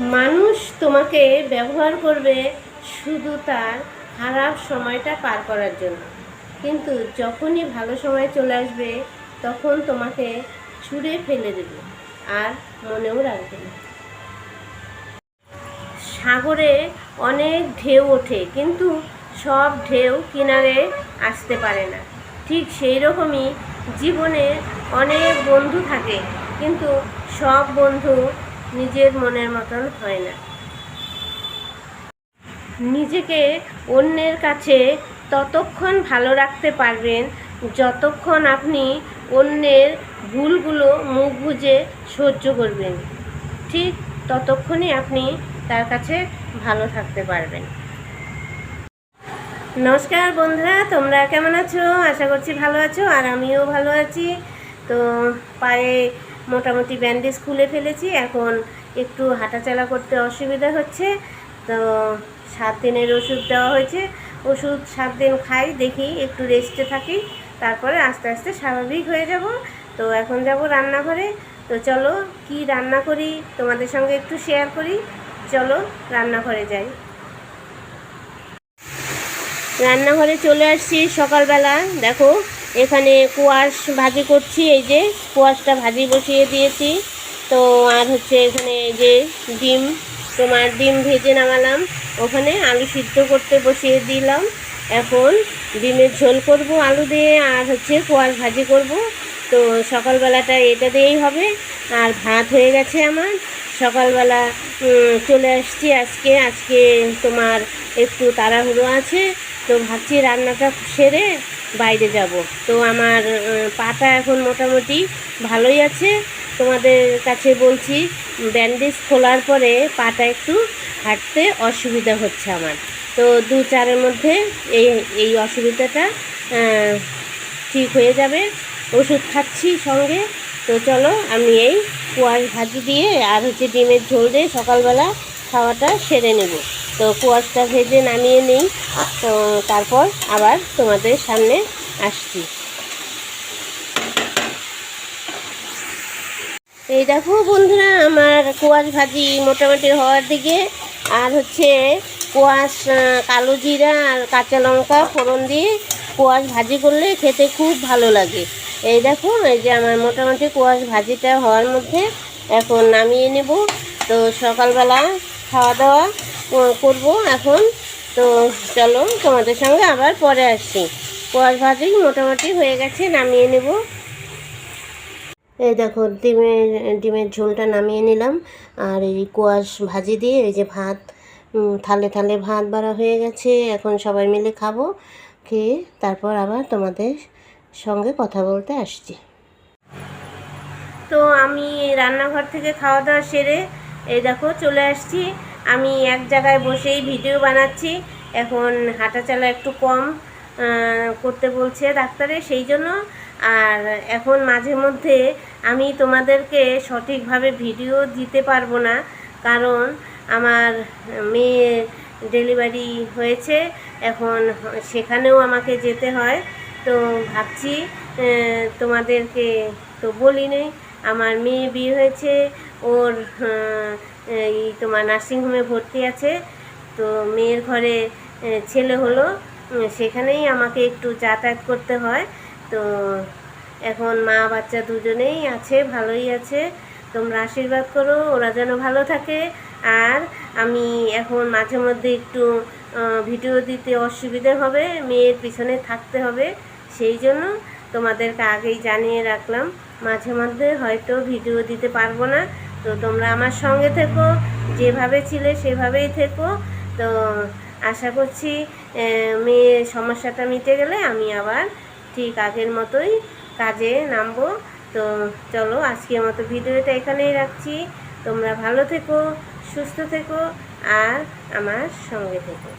মানুষ তোমাকে ব্যবহার করবে শুধু তার খারাপ সময়টা পার করার জন্য। কিন্তু যখনই ভালো সময় চলে আসবে, তখন তোমাকে ছুঁড়ে ফেলে দেবে আর মনেও রাখবে না। সাগরে অনেক ঢেউ ওঠে, কিন্তু সব ঢেউ কিনারে আসতে পারে না। ঠিক সেই রকমই জীবনে অনেক বন্ধু থাকে, কিন্তু সব বন্ধু নিজের মনের মতন হয় না। নিজেকে অন্যের কাছে ততক্ষণ ভালো রাখতে পারবেন যতক্ষণ আপনি অন্যের ভুলগুলো মুখ বুজে সহ্য করবেন। ঠিক ততক্ষণই আপনি তার কাছে ভালো থাকতে পারবেন। নমস্কার বন্ধুরা, তোমরা কেমন আছো? আশা করছি ভালো আছো আর আমিও ভালো আছি। তো পায়ে মোটামুটি ব্যান্ডেজ খুলে ফেলেছি। এখন একটু হাঁটাচলা করতে অসুবিধা হচ্ছে। তো সাত দিনের ওষুধ দেওয়া হয়েছে। ওষুধ সাত দিন খাই, দেখি একটু রেস্টে থাকি। তারপরে আস্তে আস্তে স্বাভাবিক হয়ে যাব। তো এখন যাব রান্নাঘরে। তো চলো, কি রান্না করি তোমাদের সঙ্গে একটু শেয়ার করি। চলো, রান্নাঘরে যাই। রান্নাঘরে চলে আসছি সকালবেলা। দেখো এখানে কোয়াশ ভাজি করছি, এই যে কোয়াশটা ভাজি বসিয়ে দিয়েছি। তো আর হচ্ছে এখানে যে ডিম, তোমার ডিম ভেজে নামালাম। ওখানে আলু সিদ্ধ করতে বসিয়ে দিলাম। এখন ডিমের ঝোল করব আলু দিয়ে, আর হচ্ছে কোয়াশ ভাজি করব। তো সকালবেলাটা এটা দিয়েই হবে। আর ভাত হয়ে গেছে আমার। সকালবেলা চলে আসছি আজকে। আজকে তোমার একটু তাড়াহুড়ো আছে। তো ভাবছি রান্নাটা সেরে বাইরে যাব। তো আমার পাটা এখন মোটামুটি ভালোই আছে। তোমাদের কাছে বলছি, ব্যান্ডেজ খোলার পরে পাটা একটু হাঁটতে অসুবিধা হচ্ছে আমার। তো দু চারের মধ্যে এই এই অসুবিধাটা ঠিক হয়ে যাবে। ওষুধ খাচ্ছি সঙ্গে। তো চলো, আমি এই কুয়াশ ভাজি দিয়ে আর হচ্ছে ডিমের ঝোল দিয়ে সকালবেলা খাওয়াটা সেরে নেব। তো কুয়াশটা ভেজে নামিয়ে নিই। তো তারপর আবার তোমাদের সামনে আসছি। এই দেখো বন্ধুরা, আমার কোয়াশ ভাজি মোটামুটি হওয়ার দিকে, আর হচ্ছে কোয়াশ কালো জিরা আর কাঁচা লঙ্কা ফোড়ন দিয়ে কোয়াশ ভাজি করলে খেতে খুব ভালো লাগে। এই দেখো, এই যে আমার মোটামুটি কোয়াশ ভাজিটা হওয়ার মধ্যে এখন নামিয়ে নেব। তো সকালবেলা খাওয়া দাওয়া করব এখন। তো চলো তোমাদের সঙ্গে আবার পরে আসছি। কোয়াশ ভাজি মোটামুটি হয়ে গেছে, নামিয়ে নেব। এই দেখো ডিমের ডিমের ঝোলটা নামিয়ে নিলাম। আর এই কোয়াশ ভাজি দিয়ে এই যে ভাত থালে থালে ভাত বাড়া হয়ে গেছে। এখন সবাই মিলে খাব, খেয়ে তারপর আবার তোমাদের সঙ্গে কথা বলতে আসছি। তো আমি রান্নাঘর থেকে খাওয়া দাওয়া সেরে এই দেখো চলে আসছি। আমি এক জায়গায় বসেই ভিডিও বানাচ্ছি। এখন হাঁটাচলা একটু কম। করতে বলছে ডাক্তারে সেই জন্য। আর এখন মাঝে মধ্যে আমি তোমাদেরকে সঠিকভাবে ভিডিও দিতে পারব না, কারণ আমার মেয়ে ডেলিভারি হয়েছে। এখন সেখানেও আমাকে যেতে হয়। তো ভাবছি তোমাদেরকে তো বলি নেই আমার মেয়ে বিয়ে হয়েছে, ওর এই তোমার নার্সিংহোমে ভর্তি আছে। তো মেয়ের ঘরে ছেলে হলো। সেখানেই আমাকে একটু যাতায়াত করতে হয়। তো এখন মা, বাচ্চা দুজনেই আছে, ভালোই আছে। তোমরা আশীর্বাদ করো, ওরা যেন ভালো থাকে। আর আমি এখন মাঝে মধ্যে একটু ভিডিও দিতে অসুবিধে হবে, মেয়ের পিছনে থাকতে হবে। সেই জন্য তোমাদেরকে আগেই জানিয়ে রাখলাম, মাঝে মধ্যে হয়তো ভিডিও দিতে পারব না। তো তোমরা আমার সঙ্গে থেকো, যেভাবে ছিলে সেভাবেই থেকো। তো আশা করছি মেয়ে সমস্যাটা মিটে গেলে আমি আবার ঠিক আগের মতোই কাজে নামবো। তো চলো, আজকের মতো ভিডিওটা এখানেই রাখছি। তোমরা ভালো থেকো, সুস্থ থেকো, আর আমার সঙ্গে থেকো।